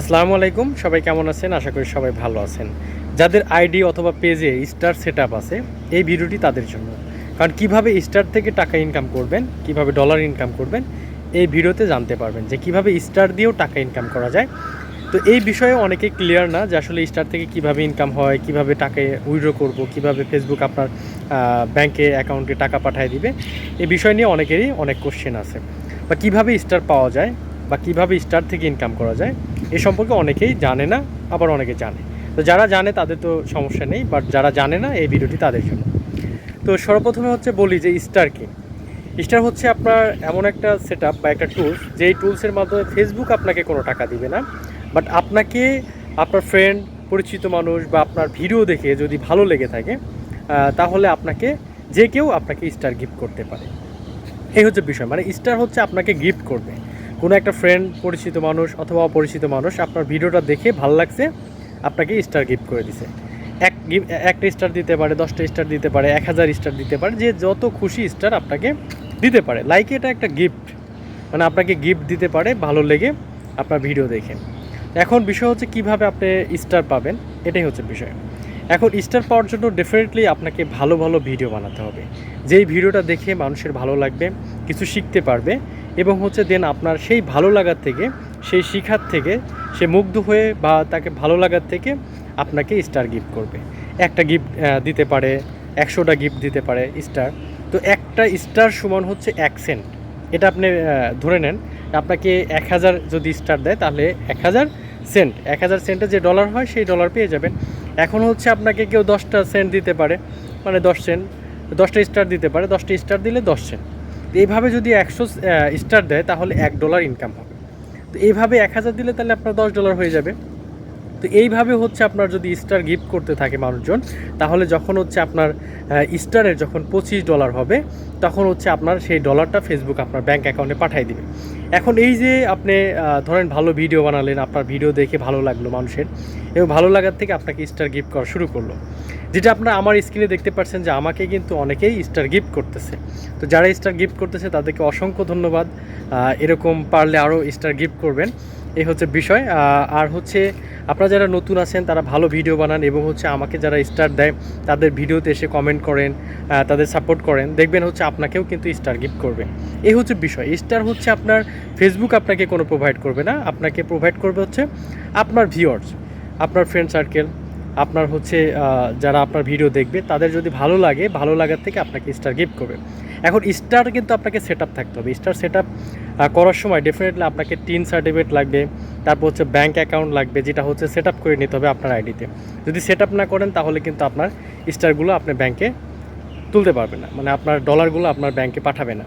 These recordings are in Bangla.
আসসালামু আলাইকুম, সবাই কেমন আছেন? আশা করি সবাই ভালো আছেন। যাদের আইডি অথবা পেজে স্টার সেট আছে, এই ভিডিওটি তাদের জন্য। কারণ কীভাবে স্টার থেকে টাকা ইনকাম করবেন, কীভাবে ডলার ইনকাম করবেন, এই ভিডিওতে জানতে পারবেন যে কীভাবে স্টার দিয়েও টাকা ইনকাম করা যায়। তো এই বিষয়ে অনেকে ক্লিয়ার না যে আসলে স্টার থেকে কীভাবে ইনকাম হয়, কীভাবে টাকা উইড্রো করব, কীভাবে ফেসবুক আপনার ব্যাংকে অ্যাকাউন্টে টাকা পাঠিয়ে দিবে। এই বিষয় নিয়ে অনেকেরই অনেক কোশ্চেন আছে। বা কীভাবে স্টার পাওয়া যায়, বা কীভাবে স্টার থেকে ইনকাম করা যায় এ সম্পর্কে অনেকেই জানে না, আবার অনেকে জানে। তো যারা জানে তাদের তো সমস্যা নেই বাট যারা জানে না এই ভিডিওটি তাদের জন্য। তো সর্বপ্রথমে হচ্ছে বলি যে স্টার কি। স্টার হচ্ছে আপনার এমন একটা সেট বা একটা টুলস যেই টুলসের মাধ্যমে ফেসবুক আপনাকে কোনো টাকা দিবে না বাট আপনাকে আপনার ফ্রেন্ড পরিচিত মানুষ বা আপনার ভিডিও দেখে যদি ভালো লেগে থাকে তাহলে আপনাকে যে কেউ আপনাকে স্টার গিফট করতে পারে। এই হচ্ছে বিষয় মানে স্টার হচ্ছে আপনাকে গিফট করবে। কোনো একটা ফ্রেন্ড পরিচিত মানুষ অথবা অপরিচিত মানুষ আপনার ভিডিওটা দেখে ভালো লাগছে, আপনাকে স্টার গিফট করে দিছে। এক একটা স্টার দিতে পারে, দশটা স্টার দিতে পারে, এক হাজার স্টার দিতে পারে, যে যত খুশি স্টার আপনাকে দিতে পারে। লাইক এটা একটা গিফট মানে আপনাকে গিফট দিতে পারে, ভালো লেগে আপনার ভিডিও দেখে। এখন বিষয় হচ্ছে কীভাবে আপনি স্টার পাবেন, এটাই হচ্ছে বিষয়। এখন স্টার পাওয়ার জন্য ডেফিনেটলি আপনাকে ভালো ভালো ভিডিও বানাতে হবে। যেই ভিডিওটা দেখে মানুষের ভালো লাগবে, কিছু শিখতে পারবে এবং হচ্ছে দেন আপনার সেই ভালো লাগার থেকে, সেই শিখার থেকে, সে মুগ্ধ হয়ে বা তাকে ভালো লাগার থেকে আপনাকে স্টার গিফট করবে। একটা গিফট দিতে পারে, একশোটা গিফট দিতে পারে স্টার তো একটা স্টার সমান হচ্ছে এক সেন্ট এটা আপনি ধরে নেন, আপনাকে এক হাজার যদি স্টার দেয়, তাহলে এক হাজার সেন্ট এক হাজার সেন্টে যে ডলার হয়, সেই ডলার পেয়ে যাবেন। এখন হচ্ছে আপনাকে কেউ দশটা সেন্ট দিতে পারে মানে দশ সেন্ট দশটা স্টার দিতে পারে, দশটা স্টার দিলে দশ সেন্ট তো এইভাবে যদি একশো স্টার দেয়, তাহলে এক ডলার ইনকাম হবে। তো এইভাবে এক হাজার দিলে তাহলে আপনার দশ ডলার হয়ে যাবে। তো এইভাবে হচ্ছে আপনার যদি স্টার গিফট করতে থাকে মানুষজন, তাহলে যখন হচ্ছে আপনার স্টারের যখন পঁচিশ ডলার হবে, তখন হচ্ছে আপনার সেই ডলারটা ফেসবুক আপনার ব্যাঙ্ক অ্যাকাউন্টে পাঠিয়ে দিবে। এখন এই যে আপনি ধরেন ভালো ভিডিও বানালেন, আপনার ভিডিও দেখে ভালো লাগল মানুষের, এবং ভালো লাগার থেকে আপনাকে স্টার গিফট করা শুরু করল। যেটা আপনারা আমার স্ক্রিনে দেখতে পাচ্ছেন যে আমাকে কিন্তু অনেকেই স্টার গিফট করতেছে। তো যারা স্টার গিফট করতেছে, তাদেরকে অসংখ্য ধন্যবাদ। এরকম পারলে আরও স্টার গিফট করবেন। এই হচ্ছে বিষয়। আর হচ্ছে আপনারা যারা নতুন আছেন, তারা ভালো ভিডিও বানান এবং হচ্ছে আমাকে যারা স্টার দেয়, তাদের ভিডিওতে এসে কমেন্ট করেন তাদের সাপোর্ট করেন। দেখবেন হচ্ছে আপনাকেও কিন্তু স্টার গিফট করবে। এই হচ্ছে বিষয়। স্টার হচ্ছে আপনার ফেসবুক আপনাকে কোনো প্রোভাইড করবে না। আপনাকে প্রোভাইড করবে হচ্ছে আপনার ভিউয়ার্স আপনার ফ্রেন্ড সার্কেল আপনার হচ্ছে যারা আপনার ভিডিও দেখবে, তাদের যদি ভালো লাগে, ভালো লাগার থেকে আপনাকে স্টার গিফট করবে। এখন স্টার কিন্তু আপনাকে সেট থাকতে হবে। স্টার সেট করার সময় ডেফিনেটলি আপনাকে টিন সার্টিফিকেট লাগবে, তারপর হচ্ছে ব্যাঙ্ক অ্যাকাউন্ট লাগবে, যেটা হচ্ছে সেট করে নিতে হবে আপনার আইডিতে যদি সেট না করেন, তাহলে কিন্তু আপনার স্টারগুলো আপনি ব্যাংকে তুলতে পারবেন না। মানে আপনার ডলারগুলো আপনার ব্যাংকে পাঠাবে না।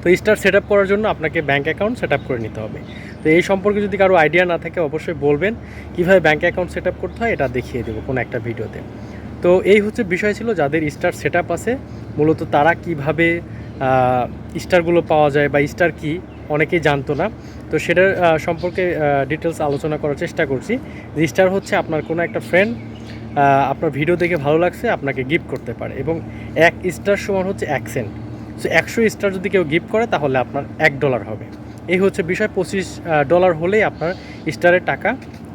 তো স্টার সেট করার জন্য আপনাকে ব্যাঙ্ক অ্যাকাউন্ট সেট করে নিতে হবে। তো এই সম্পর্কে যদি কারও আইডিয়া না থাকে, অবশ্যই বলবেন। কীভাবে ব্যাঙ্ক অ্যাকাউন্ট সেট করতে হয়, এটা দেখিয়ে দেবো কোনো একটা ভিডিওতে তো এই হচ্ছে বিষয় ছিল যাদের স্টার সেট আছে। মূলত তারা কীভাবে স্টারগুলো পাওয়া যায় বা স্টার কি, অনেকেই জানতো না। তো সেটার সম্পর্কে ডিটেলস আলোচনা করার চেষ্টা করছি। যে স্টার হচ্ছে আপনার কোনো একটা ফ্রেন্ড আপনার ভিডিও দেখে ভালো লাগছে, আপনাকে গিফট করতে পারে। এবং এক স্টার সমান হচ্ছে এক সেন্ট সো একশো স্টার যদি কেউ গিফট করে, তাহলে আপনার এক ডলার হবে। এই হচ্ছে বিষয়। পঁচিশ ডলার হলেই আপনার স্টারের টাকা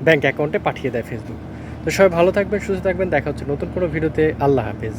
ব্যাঙ্ক অ্যাকাউন্টে পাঠিয়ে দেয় ফেসবুক তো সবাই ভালো থাকবেন সুস্থ থাকবেন দেখা হচ্ছে নতুন কোনো ভিডিওতে। আল্লাহ হাফেজ।